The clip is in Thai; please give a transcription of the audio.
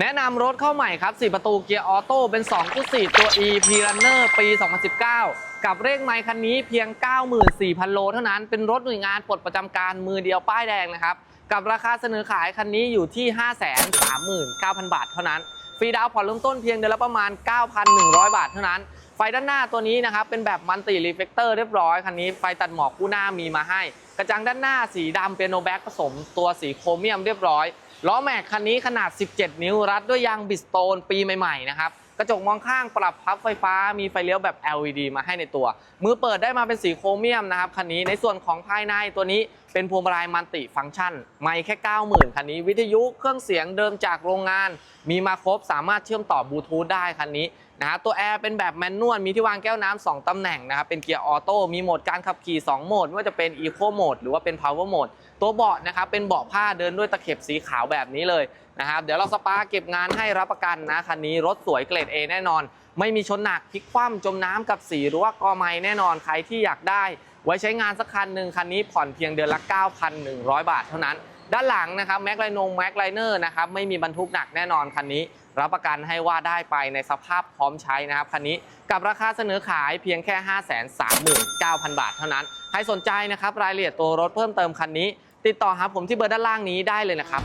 แนะนำรถเข้าใหม่ครับ 4 ประตูเกียร์ออโต้เป็น 2.4 ตัว E P Runner ปี 2019 กับเลขไมค์คันนี้เพียง 94,000 โลเท่านั้น เป็นรถหน่วยงานปลดประจำการมือเดียวป้ายแดงนะครับ กับราคาเสนอขายคันนี้อยู่ที่ 539,000 บาทเท่านั้น ฟรีดาวน์ผ่อนเริ่มต้นเพียงเดือนละประมาณ 9,100 บาทเท่านั้น ไฟด้านหน้าตัวนี้นะครับเป็นแบบมันติรีเฟกเตอร์เรียบร้อยคันนี้ไฟตัดหมอกคู่หน้ามีมาให้ กระจังด้านหน้าสีดำเปียโนแบ็กผสมตัวสีโครเมียมเรียบร้อยล้อแม็กคันนี้ขนาด 17 นิ้วรัดด้วยยางบิสโตนปีใหม่ๆนะครับ กระจกมองข้างปรับพับไฟฟ้า มีไฟเลี้ยวแบบ LED มาให้ในตัว มือเปิดได้มาเป็นสีโครเมียมนะครับคันนี้ในส่วนของภายในตัวนี้เป็นพวงมาลัยมัลติฟังก์ชัน ไม่แค่ 90,000 คันนี้ วิทยุเครื่องเสียงเดิมจากโรงงาน มีมาครบสามารถเชื่อมต่อบลูทูธได้คันนี้ นะฮะตัวแอร์เป็นแบบแมนนวลมีที่วางแก้วน้ำสองตำแหน่งนะครับเป็นเกียร์ออโต้มีโหมดการขับขี่ 2 โหมดไม่ว่าจะเป็น Eco Mode หรือว่าเป็น Power Mode ตัวเบาะนะครับเป็นเบาะผ้าเดินด้วยตะเข็บสีขาวแบบนี้เลยนะครับเดี๋ยวเราสปาเก็บงานให้รับประกันนะคันนี้รถสวยเกรด A แน่นอน ไม่มีชนหนักพลิกคว่ำจมน้ำกับสีหรือว่ากอไม้แน่นอนใครที่อยากได้ ไว้ใช้งานสักคันหนึ่งคันนี้ผ่อนเพียงเดือนละ 9,100 บาทเท่านั้น ด้านหลังนะครับแม็กไลนงแม็กไลเนอร์นะครับไม่มีบรรทุกหนักแน่นอนคันนี้ รับประกันให้ว่าได้ไปในสภาพพร้อมใช้นะครับคันนี้กับราคาเสนอขายเพียงแค่ 539,000 บาทเท่านั้น ใครสนใจนะครับรายละเอียดตัวรถเพิ่มเติมคันนี้ ติดต่อหาผมที่เบอร์ด้านล่างนี้ได้เลยนะครับ